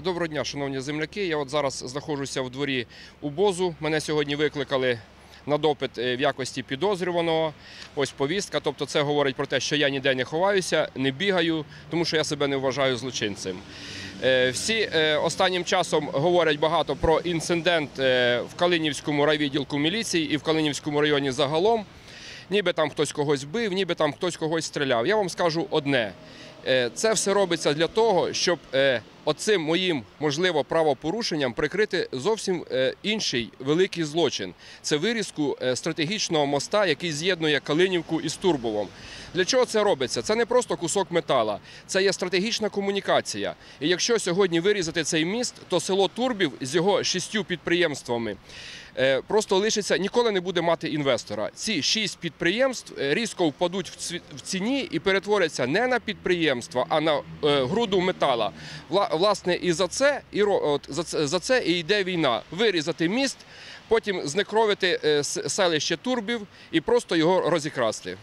Доброго дня, шановні земляки. Я от зараз знаходжуся в дворі УБОЗу. Мене сьогодні викликали на допит е, в якості підозрюваного. Ось повістка. Тобто, це говорить про те, що я ніде не ховаюся, не бігаю, тому що я себе не вважаю злочинцем. Е, Всі е, останнім часом говорять багато про інцидент е, в Калинівському райвідділку міліції і в Калинівському районі загалом. Ніби там хтось когось бив, ніби там хтось когось стріляв. Я вам скажу одне: Е, це все робиться для того, щоб е, оцим моїм можливо правопорушенням прикрити зовсім е, інший великий злочин. Це вирізку е, стратегічного моста, який з'єднує Калинівку із Турбовом. Для чого це робиться? Це не просто кусок метала, це є стратегічна комунікація. І якщо сьогодні вирізати цей міст, то село Турбів з його шістю підприємствами е, просто лишиться, ніколи не буде мати інвестора. Ці шість підприємств різко впадуть в ці- в ціні і перетворяться не на підприємства, а на груду метала. Вла- Власне, і за це і от, за за це і йде війна. Вирізати міст, потім знекровити е, селище Турбів і просто його розікрасти.